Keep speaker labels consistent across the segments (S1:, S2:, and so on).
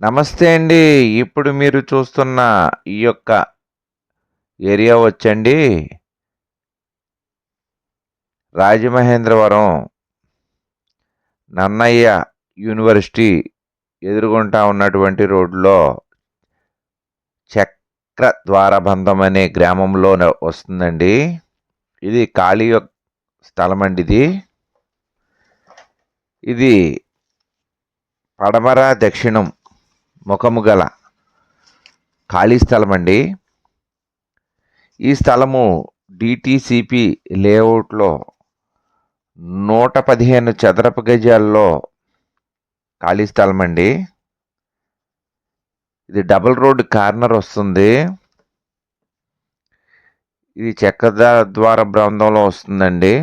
S1: నమస్తే అండి. ఇప్పుడు మీరు చూస్తున్న ఈ యొక్క ఏరియా వచ్చండి. రాజమహేంద్రవరం నన్నయ్య యూనివర్సిటీ ఎదుర్కొంటా ఉన్నటువంటి రోడ్లో చక్ర ద్వారబంధం అనే గ్రామంలో వస్తుందండి. ఇది ఖాళీ యొక్క స్థలం అండి ఇది. ఇది పడమర దక్షిణం ముఖము గల ఖాళీ స్థలం అండి ఈ స్థలము డిటిసిపి లేఅవుట్లో నూట పదిహేను చదరపు గజాల్లో ఖాళీ స్థలం అండి ఇది డబుల్ రోడ్ కార్నర్ వస్తుంది. ఇది చక్రద్వార బృందంలో వస్తుందండి.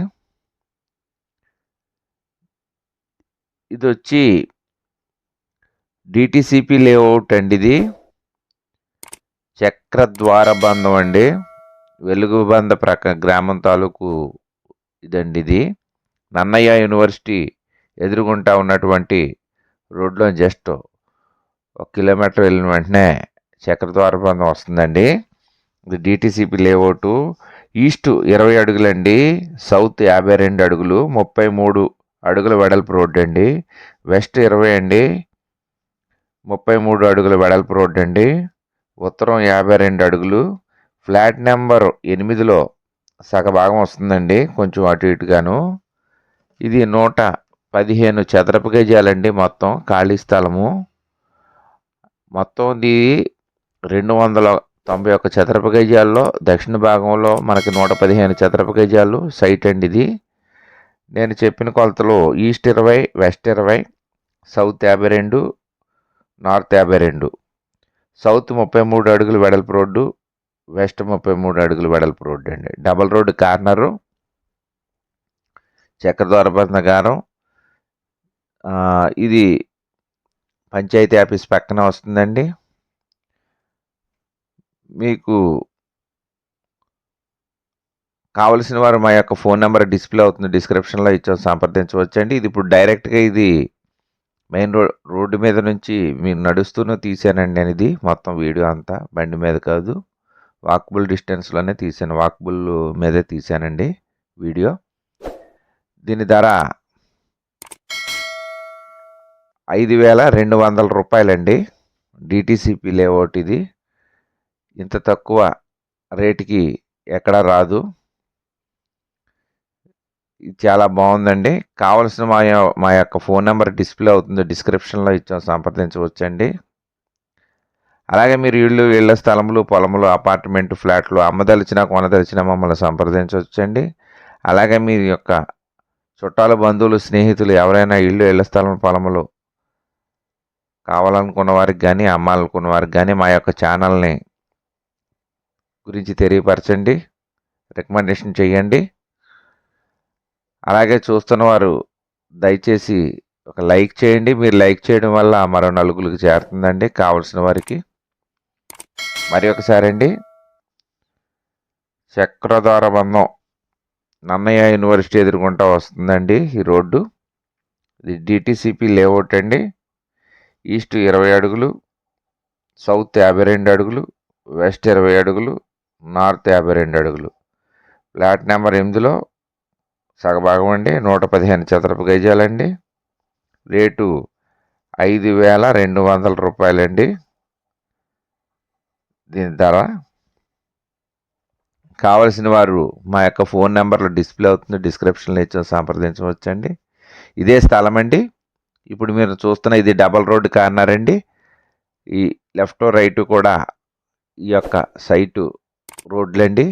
S1: ఇది వచ్చి డిటిసిపి లేఅవుట్ అండి ఇది చక్రద్వార బంధం అండి. వెలుగుబంధ ప్రక గ్రామం తాలూకు ఇదండి ఇది నన్నయ్య యూనివర్సిటీ ఎదురుగుంటా ఉన్నటువంటి రోడ్లో జస్ట్ ఒక కిలోమీటర్ వెళ్ళిన వెంటనే చక్రద్వార బంధం వస్తుందండి. ఇది డిటిసిపి లేఅవుట్ ఈస్ట్ ఇరవై అడుగులండి. సౌత్ యాభై రెండు అడుగులు. ముప్పై మూడు అడుగుల వెడల్పు రోడ్డు అండి వెస్ట్ ఇరవై అండి. ముప్పై మూడు అడుగుల వెడల్పు రోడ్డు అండి. ఉత్తరం యాభై రెండు అడుగులు. ఫ్లాట్ నెంబర్ ఎనిమిదిలో సగభాగం వస్తుందండి కొంచెం అటు ఇటుగాను. ఇది నూట పదిహేను చదరపు గజాలండి మొత్తం ఖాళీ స్థలము. మొత్తం ఇది రెండు వందల తొంభై ఒక్క చదరపు గజాల్లో దక్షిణ భాగంలో మనకి నూట పదిహేను చదరపు గజాలు సైట్ అండి ఇది. నేను చెప్పిన కొలతలు ఈస్ట్ ఇరవై వెస్ట్ ఇరవై సౌత్ యాభై రెండు నార్త్ యాభై రెండు. సౌత్ ముప్పై మూడు అడుగులు వెడల్పు రోడ్డు వెస్ట్ ముప్పై మూడు అడుగులు వెడల్పు రోడ్డు అండి. Double road corner Chakradwarabandham ఇది పంచాయతీ ఆఫీస్ పక్కన వస్తుందండి. మీకు కావలసిన వారు మా యొక్క ఫోన్ నెంబర్ డిస్ప్లే అవుతుంది డిస్క్రిప్షన్లో ఇచ్చాం సంప్రదించవచ్చండి. ఇది ఇప్పుడు డైరెక్ట్గా ఇది మెయిన్ రోడ్ రోడ్డు మీద నుంచి మీరు నడుస్తూనే తీసానండి నేను ఇది మొత్తం వీడియో అంతా. బండి మీద కాదు వాక్బుల్ డిస్టెన్స్లోనే తీసాను. వాక్బుల్ మీదే తీసానండి వీడియో. దీని ధర ఐదు వేల రెండు వందల రూపాయలండి. డిటీసీపీ లేఅవుట్ ఇది. ఇంత తక్కువ రేటుకి ఎక్కడా రాదు. చాలా బాగుందండి. కావలసిన మా మా యొక్క ఫోన్ నెంబర్ డిస్ప్లే అవుతుంది. డిస్క్రిప్షన్లో ఇచ్చాం సంప్రదించవచ్చండి. అలాగే మీరు ఇళ్ళు ఇళ్ళ స్థలములు పొలములు అపార్ట్మెంట్ ఫ్లాట్లు అమ్మదలిచిన కొనదలిచిన మమ్మల్ని సంప్రదించవచ్చండి. అలాగే మీ యొక్క చుట్టాలు బంధువులు స్నేహితులు ఎవరైనా ఇళ్ళు ఇళ్ళ స్థలం పొలములు కావాలనుకున్న వారికి కానీ అమ్మాలనుకున్న వారికి కానీ మా యొక్క ఛానల్ని గురించి తెలియపరచండి. రికమెండేషన్ చేయండి అలాగే చూస్తున్న వారు దయచేసి ఒక లైక్ చేయండి. మీరు లైక్ చేయడం వల్ల మరో నలుగురికి చేరుతుందండి. కావలసిన వారికి మరి ఒకసారి అండి. చక్రధార బంధం నన్నయ్య యూనివర్సిటీ ఎదుర్కొంటా వస్తుందండి ఈ రోడ్డు. ఇది డిటిసిపి లేఅవుట్ అండి. ఈస్ట్ ఇరవై అడుగులు సౌత్ యాభై రెండు అడుగులు వెస్ట్ ఇరవై అడుగులు నార్త్ యాభై రెండు అడుగులు. ఫ్లాట్ నెంబర్ ఎనిమిదిలో సగభాగం అండి నూట పదిహేను చదరపు గజాలండి. రేటు ఐదు వేల రెండు వందల రూపాయలండి. దీని ధర కావలసిన వారు మా యొక్క ఫోన్ నెంబర్లో డిస్ప్లే అవుతుంది డిస్క్రిప్షన్లో ఇచ్చిన సంప్రదించవచ్చండి ఇదే స్థలం అండి ఇప్పుడు మీరు చూస్తున్న ఇది డబల్ రోడ్ కార్నర్ అండి. ఈ లెఫ్ట్ రైట్ కూడా ఈ యొక్క సైటు రోడ్లండి.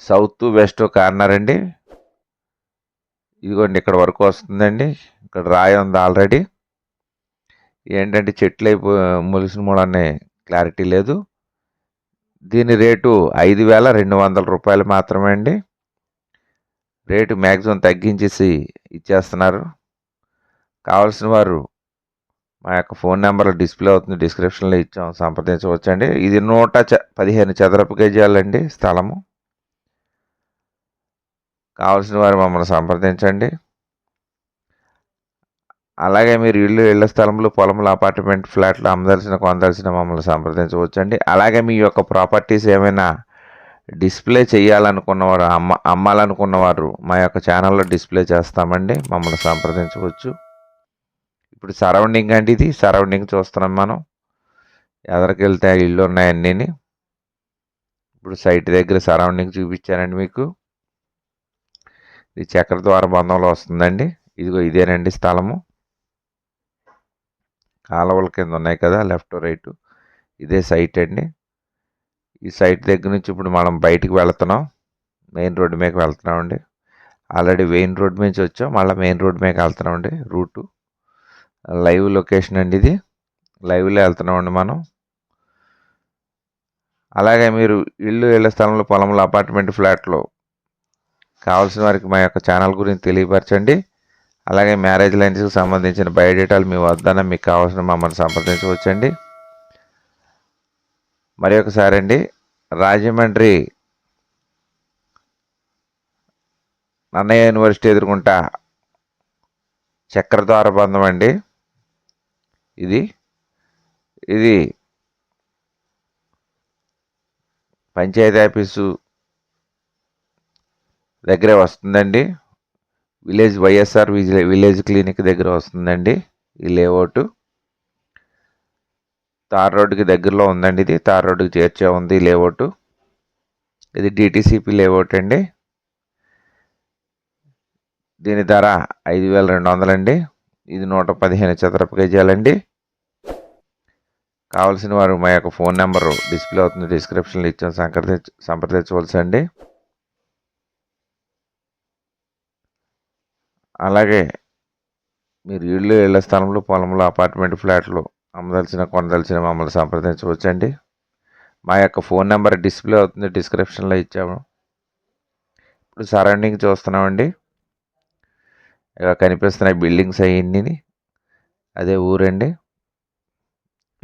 S1: సౌత్ వెస్ట్ కార్నర్ అండి. ఇదిగోండి ఇక్కడ వరకు వస్తుందండి. ఇక్కడ రాయి ఉంది ఆల్రెడీ. ఏంటంటే చెట్లు అయిపో మూడు మూలనే క్లారిటీ లేదు. దీని రేటు ఐదు వేల రెండు వందల రూపాయలు మాత్రమే అండి. రేటు మ్యాక్సిమం తగ్గించేసి ఇచ్చేస్తున్నారు. కావాల్సిన వారు మా యొక్క ఫోన్ నెంబర్ డిస్ప్లే అవుతుంది. డిస్క్రిప్షన్లో ఇచ్చాం. సంప్రదించవచ్చండి. ఇది నూట చ పదిహేను చదరపు గజాలండి స్థలము. కావాల్సిన వారు మమ్మల్ని సంప్రదించండి. అలాగే మీరు ఇల్లు ఇళ్ళ స్థలంలో పొలంలో అపార్ట్మెంట్ ఫ్లాట్లు అమ్మదలసిన కొనదలసిన మమ్మల్ని సంప్రదించవచ్చండి. అలాగే మీ యొక్క ప్రాపర్టీస్ ఏమైనా డిస్ప్లే చేయాలనుకున్నవారు అమ్మ అమ్మాలనుకున్నవారు మా యొక్క ఛానల్లో డిస్ప్లే చేస్తామండి. మమ్మల్ని సంప్రదించవచ్చు. ఇప్పుడు సరౌండింగ్ అండి ఇది. సరౌండింగ్ చూస్తున్నాం మనం. ఎదరికి వెళ్తే ఆ ఇల్లు ఉన్నాయన్నీ ఇప్పుడు సైట్ దగ్గర సరౌండింగ్ చూపించానండి మీకు. ఇది చక్రద్వార బంధంలో వస్తుందండి. ఇదిగో ఇదేనండి స్థలము. కాలువల కింద ఉన్నాయి కదా లెఫ్ట్ రైట్. ఇదే సైట్ అండి. ఈ సైట్ దగ్గర నుంచి ఇప్పుడు మనం బయటికి వెళ్తున్నాం. మెయిన్ రోడ్డు మీదకి వెళ్తున్నామండి. ఆల్రెడీ మెయిన్ రోడ్ నుంచి వచ్చాం. మళ్ళీ మెయిన్ రోడ్ మీదకి వెళ్తున్నామండి. రూటు. లైవ్ లొకేషన్ అండి ఇది. లైవ్లో వెళ్తున్నామండి మనం. అలాగే మీరు ఇల్లు ఇళ్ళ స్థలంలో పొలంలో అపార్ట్మెంట్ ఫ్లాట్లో కావాల్సిన వారికి మా యొక్క ఛానల్ గురించి తెలియపరచండి. అలాగే మ్యారేజ్ లైన్స్కి సంబంధించిన బయోడేటాలు మీ వద్దన మీకు కావాల్సిన మమ్మల్ని సంప్రదించవచ్చండి. మరి ఒకసారి అండి రాజమండ్రి నన్నయ్య యూనివర్సిటీ ఎదుర్కొంటా చక్రద్వార బంధం అండి. ఇది ఇది పంచాయతీ ఆఫీసు దగ్గరే వస్తుందండి. విలేజ్ వైఎస్ఆర్ విలేజ్ క్లినిక్ దగ్గర వస్తుందండి. ఈ లేఅవుట్. తార్ రోడ్డుకి దగ్గరలో ఉందండి ఇది. తార్ రోడ్డుకి చేర్చే ఉంది ఈ లేఅవుట్. ఇది డిటీసీపీ లేఅవుట్ అండి. దీని ధర ఐదు వేల రెండు వందలండి. ఇది నూట పదిహేను చదరపు గజాలండి. కావలసిన వారు మా యొక్క ఫోన్ నెంబరు డిస్ప్లే అవుతుంది. డిస్క్రిప్షన్లో ఇచ్చాం సంప్రదించ సంప్రదించవలసండి. అలాగే మీరు ఇళ్ళు ఇళ్ళ స్థలంలో పొలంలో అపార్ట్మెంట్ ఫ్లాట్లు అమ్మదలిచిన కొనదలిచిన మమ్మల్ని సంప్రదించవచ్చండి. మా యొక్క ఫోన్ నెంబర్ డిస్ప్లే అవుతుంది డిస్క్రిప్షన్లో ఇచ్చాము. ఇప్పుడు సరౌండింగ్ చూస్తున్నామండి. ఇక కనిపిస్తున్నాయి బిల్డింగ్స్ అవన్నీ అదే ఊరండి.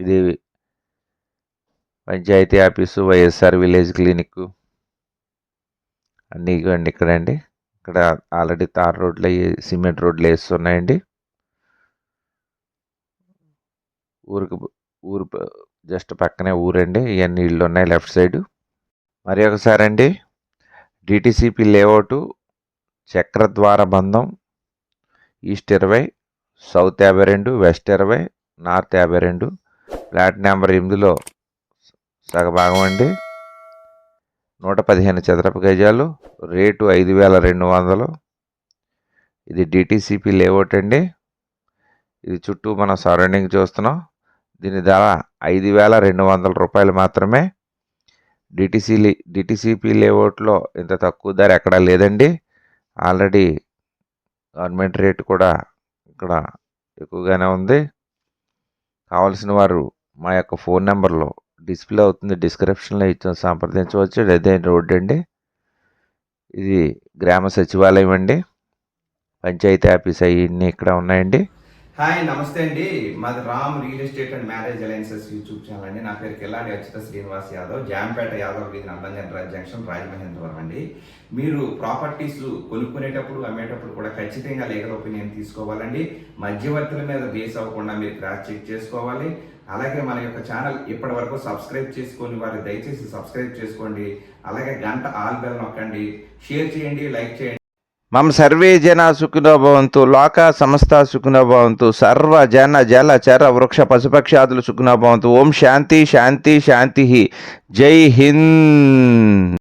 S1: ఇది panchayat office YSR village clinic అన్నీ ఇవ్వండి ఇక్కడండి. ఇక్కడ ఆల్రెడీ తార్ రోడ్లు అయ్యి సిమెంట్ రోడ్లు వేస్తున్నాయండి ఊరికి ఊరు జస్ట్ పక్కనే ఊరండి ఇవన్నీ ఇళ్ళు ఉన్నాయి లెఫ్ట్ సైడ్. మరి ఒకసారి అండి డిటిసిపి లేఅవుట్ చక్రద్వార బంధం ఈస్ట్ ఇరవై సౌత్ యాభై రెండు వెస్ట్ ఇరవై నార్త్ యాభై రెండు ఫ్లాట్ నెంబర్ ఎనిమిదిలో సగభాగం అండి. నూట పదిహేను చదరపు గజాలు రేటు ఐదు వేల రెండు వందలు. ఇది డిటిసిపి లేఅవుట్ అండి. ఇది చుట్టూ మనం సరౌండింగ్ చూస్తున్నాం. దీని ధర ఐదు వేల రెండు వందల రూపాయలు మాత్రమే. డిటీసీ డిటిసిపి లేఅవుట్లో ఇంత తక్కువ ధర ఎక్కడా లేదండి. ఆల్రెడీ గవర్నమెంట్ రేట్ కూడా ఇక్కడ ఎక్కువగానే ఉంది. కావాల్సిన వారు మా యొక్క ఫోన్ నెంబర్లో డిస్ప్లే అవుతుంది డిస్క్రిప్షన్లో ఇచ్చిన సంప్రదించవచ్చు. అదే రోడ్ అండి. ఇది గ్రామ సచివాలయం అండి. పంచాయతీ ఆఫీస్ అవన్నీ ఇక్కడ ఉన్నాయండి.
S2: హాయ్ నమస్తే అండి. మాది Ram real estate and marriage alliances YouTube channel అండి. నా పేరు కిల్లాడి అచ్యుత శ్రీనివాస్ యాదవ్. జాంపేట యాదవ్ వీధి నందంజన్ జంక్షన్ రాజమహేంద్రవరం అండి. మీరు ప్రాపర్టీస్ కొనుక్కునేటప్పుడు అమ్మేటప్పుడు కూడా ఖచ్చితంగా లీగల్ ఒపీనియన్ తీసుకోవాలండి. మధ్యవర్తుల మీద బేస్ అవ్వకుండా మీరు క్రాస్ చెక్ చేసుకోవాలి. అలాగే మన యొక్క ఛానల్ ఇప్పటి వరకు సబ్స్క్రైబ్ చేసుకొని వారు దయచేసి సబ్స్క్రైబ్ చేసుకోండి. అలాగే గంట ఆల్ బెల్ నొక్కండి. షేర్ చేయండి లైక్ చేయండి.
S1: మమ సర్వే జన సుఖినో భవంతు లోక సమస్త సుఖినో భవంతు సర్వ జన జల చర వృక్ష పశుపక్షాదులు సుఖినో భవంతు. ఓం శాంతి శాంతి శాంతి జై హింద్.